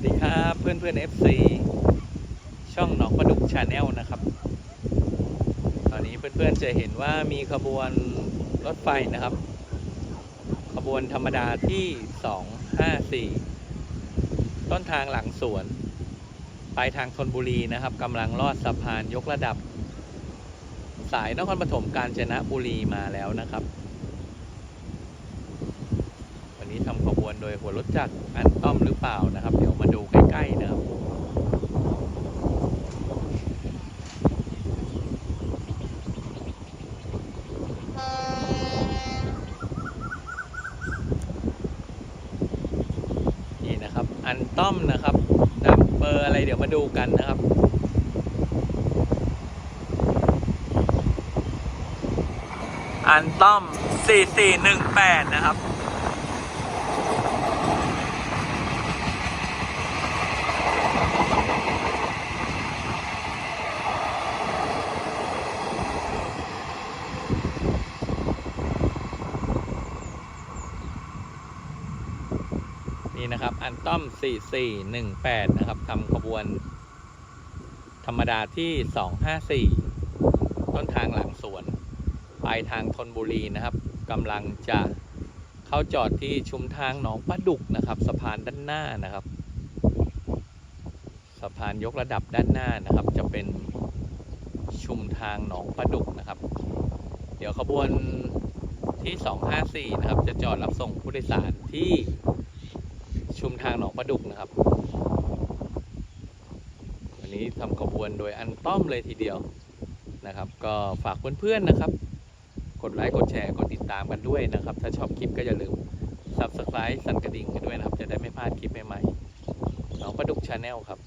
วัสดีครับเพื่อนเพื่อน FC ช่องหนองประดุกชาแนลนะครับ ตอนนี้เพื่อนๆจะเห็นว่ามีขบวนรถไฟนะครับ ขบวนธรรมดาที่ 254 ต้นทางหลังสวน ปลายทางธนบุรีนะครับกำลังลอดสะพานยกระดับ สายนครปฐมกาญจนบุรีมาแล้วนะครับวันนี้ทำขบวนโดยหัวรถจักรอันต้อมหรือเปล่านะครับเดี๋ยวมาดูใกล้ๆนะครับ นี่นะครับ อันต้อมนะครับดับเบอร์อะไรเดี๋ยวมาดูกันนะครับอันต้อม 4418 นะครับ นี่นะครับ อันต้อม 4418 นะครับทำขบวน ธรรมดาที่ 254 ต้นทางหลังสวน ปลายทางธนบุรีนะครับกำลังจะเข้าจอดที่ชุมทางหนองปลาดุกนะครับ สะพานด้านหน้านะครับ สะพานยกระดับด้านหน้านะครับ จะเป็นชุมทางหนองปลาดุกนะครับ เดี๋ยวขบวนที่ 254 นะครับ จะจอดรับส่งผู้โดยสารที่ ชุมทางหนองปลาดุกนะครับ วันนี้ทำขบวนโดยอันต้อมเลยทีเดียวนะครับ ก็ฝากเพื่อนๆนะครับ กดไลค์กดแชร์กดติดตามกันด้วยนะครับ ถ้าชอบคลิปก็อย่าลืม Subscribe สั่นกระดิ่งกันด้วยนะครับ จะได้ไม่พลาดคลิปใหม่ๆหนองประดุกชาแนลครับ